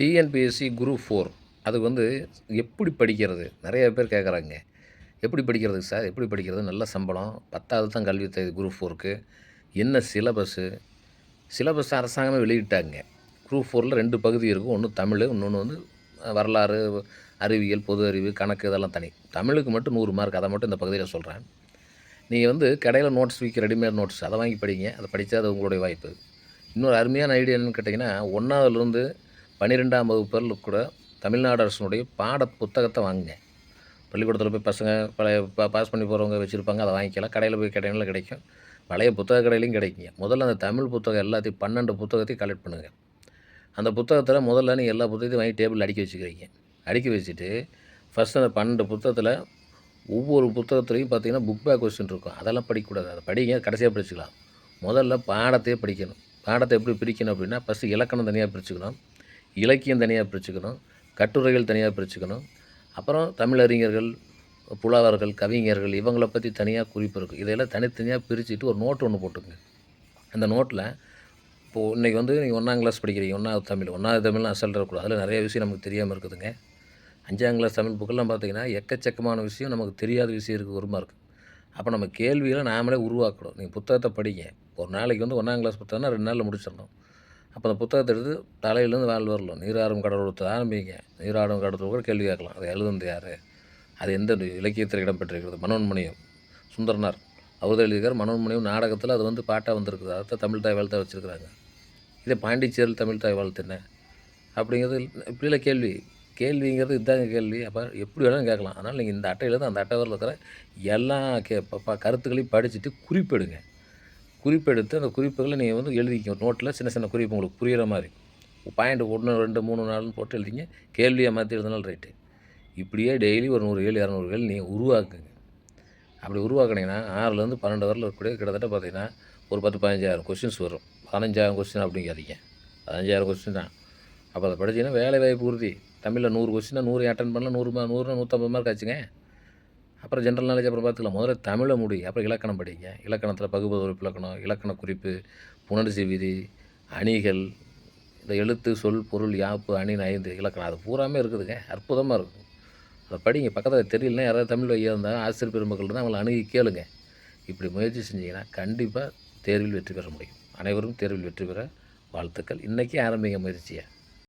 TNPSC group four அது வந்து எப்படி படிக்கிறது? நிறைய பேர் கேட்குறாங்க எப்படி படிக்கிறது சார்? எப்படி படிக்கிறது? நல்ல சம்பளம். பத்தாவது தான் கல்வி தகுதி குரூப் ஃபோருக்கு என்ன சிலபஸ்ஸு சிலபஸ் அரசாங்கமே வெளியிட்டாங்க. குரூப் ஃபோரில் ரெண்டு பகுதி இருக்கும். ஒன்று தமிழ் இன்னொன்று வந்து வரலாறு அறிவியல் பொது அறிவு கணக்கு இதெல்லாம் தனி. தமிழுக்கு மட்டும் நூறு மார்க் அதை மட்டும் இந்த பகுதியில் சொல்கிறேன் நீங்கள் வந்து கடையில் நோட்ஸ் விற்க ரெடிமேட் நோட்ஸ் அதை வாங்கி படிங்க. அதை படித்தா அது உங்களுடைய வாய்ப்பு. இன்னொரு அருமையான ஐடியா என்னன்னு கேட்டிங்கன்னா ஒன்றாவதுலேருந்து பன்னிரெண்டாம் வகுப்பில் கூட தமிழ்நாடு அரசனுடைய பாட புத்தகத்தை வாங்குங்க பள்ளிக்கூடத்தில் போய் பசங்க பழைய பா பாஸ் பண்ணி போகிறவங்க வச்சுருப்பாங்க அதை வாங்கிக்கலாம். கடையில் போய் கடையில் கிடைக்கும். பழைய புத்தக கடையிலையும் கிடைக்குங்க. முதல்ல அந்த தமிழ் புத்தகம் எல்லாத்தையும் பன்னெண்டு புத்தகத்தையும் கலெக்ட் பண்ணுங்கள் அந்த புத்தகத்தில் முதல்ல நீங்கள் எல்லா புத்தகத்தையும் வாங்கி டேபிள் அடுக்கி வச்சுக்கிறீங்க. அடுக்கி வச்சுட்டு ஃபஸ்ட்டு அந்த பன்னெண்டு புத்தகத்தில் ஒவ்வொரு புத்தகத்துலேயும் பார்த்தீங்கன்னா புக் பேக் கொஸ்டின் இருக்கும். அதெல்லாம் படிக்கக்கூடாது. அதை படிங்க கடைசியாக படிச்சுக்கலாம். முதல்ல பாடத்தையே படிக்கணும். பாடத்தை எப்படி பிரிக்கணும் அப்படின்னா ஃபஸ்ட்டு இலக்கணம் தனியாக பிரிச்சுக்கணும். இலக்கியம் தனியாக பிரிச்சுக்கணும் கட்டுரைகள் தனியாக பிரிச்சுக்கணும். அப்புறம் தமிழறிஞர்கள் புலவர்கள் கவிஞர்கள் இவங்களை பற்றி தனியாக குறிப்பு இருக்குது இதையெல்லாம் தனித்தனியாக பிரிச்சுட்டு ஒரு நோட் ஒன்று போட்டுங்க அந்த நோட்டில் இப்போது இன்றைக்கி வந்து நீங்கள் ஒன்றாம் கிளாஸ் படிக்கிறீங்க ஒன்றாவது தமிழ் ஒன்றாவது தமிழ் அசல் இருக்கக்கூடாது. அதில் நிறைய விஷயம் நமக்கு தெரியாமல் இருக்குதுங்க. அஞ்சாம் கிளாஸ் தமிழ் புக்கெல்லாம் பார்த்தீங்கன்னா எக்கச்சக்கமான விஷயம் நமக்கு தெரியாத விஷயம் இருக்குது உருமா இருக்குது அப்போ நம்ம கேள்விகளை நாமளே உருவாக்கணும். நீங்கள் புத்தகத்தை படிங்க. ஒரு நாளைக்கு வந்து ஒன்றாம் கிளாஸ் புத்தகம்னா ரெண்டு நாளில் முடிச்சிடணும். அப்போ அந்த புத்தகத்தை எடுத்து தலையிலேருந்து வேல் வரலாம். நீராடும் கடவுளத்தை ஆரம்பிங்க நீராடும் கடவுள் கூட கேள்வி கேட்கலாம். அதை எழுதுனது யார்? அது எந்த இலக்கியத்தில் இடம்பெற்றிருக்கிறது? மனோன்மணியம். சுந்தரனார். அவர் எழுதியிருக்கார். மனோன்மணியம் நாடகத்தில் அது வந்து பாட்டாக வந்திருக்குது. அதை தமிழ் தாய் வாழ்த்தை வச்சுருக்குறாங்க. இதே பாண்டிச்சேரியில் தமிழ் தாய் வாழ்த்து என்ன? அப்படிங்கிறது இப்படிலாம் கேள்வி. கேள்விங்கிறது இதாங்க கேள்வி. அப்போ எப்படி வேணாலும் கேட்கலாம். அதனால் நீங்கள் இந்த அட்டையிலேருந்து அந்த அட்டை வரல இருக்கிற எல்லா கே ப- ப- கருத்துக்களையும் படிச்சுட்டு குறிப்பெடுங்க. குறிப்பெடுத்து அந்த குறிப்புகளை நீங்கள் வந்து எழுதிக்க. நோட்டில் சின்ன சின்ன குறிப்பு உங்களுக்கு புரிகிற மாதிரி. பாயிண்ட் ஒன்று ரெண்டு மூணு நாள்னு போட்டு எழுதிங்க. கேள்வியை மாற்றி எழுதினாலும் ரைட்டு. இப்படியே டெய்லி ஒரு நூறு ஏழு இரநூறு ஏழு நீங்கள் உருவாக்குங்க. அப்படி உருவாக்குனீங்கன்னா ஆறுலேருந்து பன்னெண்டு வரல இருக்கக்கூடிய கிட்டத்தட்ட பார்த்தீங்கன்னா ஒரு பத்து பதினஞ்சாயிரம் கொஸ்டின்ஸ் வரும். பதினஞ்சாயிரம் கொஸ்டின் அப்படிங்காதீங்க. பதினஞ்சாயிரம் கொஸ்டின் தான். அப்போ அதை படிச்சீங்கன்னா வேலை வாய்ப்பு உறுதி. தமிழில் நூறு கொஸ்டினாக நூறு அட்டன் பண்ணலாம். நூறு நூறுனா நூற்றம்பது மார்க் ஆச்சுங்க. அப்புறம் ஜென்ரல் நாலேஜ் அப்புறம் பார்த்துக்கலாம். முதல்ல தமிழை முடி அப்புறம் இலக்கணம் படிங்க. இலக்கணத்தில் பகுபது உறுப்பு இலக்கணம் இலக்கண குறிப்பு புணர்ச்சி விதி அணிகள் இந்த எழுத்து சொல் பொருள் யாப்பு அணின் ஐந்து இலக்கணம். அது பூராமே இருக்குதுங்க. அற்புதமாக இருக்கும். அதை படிங்க. பக்கத்தில் தெரியலனா யாராவது தமிழ் வையா இருந்தால் ஆசிரியர் பெருமக்கள் இருந்தால் அவங்களை அணுகி கேளுங்க. இப்படி முயற்சி செஞ்சீங்கன்னா கண்டிப்பாக தேர்வில் வெற்றி பெற முடியும். அனைவரும் தேர்வில் வெற்றி பெற வாழ்த்துக்கள். இன்றைக்கே ஆரம்பிங்க முயற்சியை.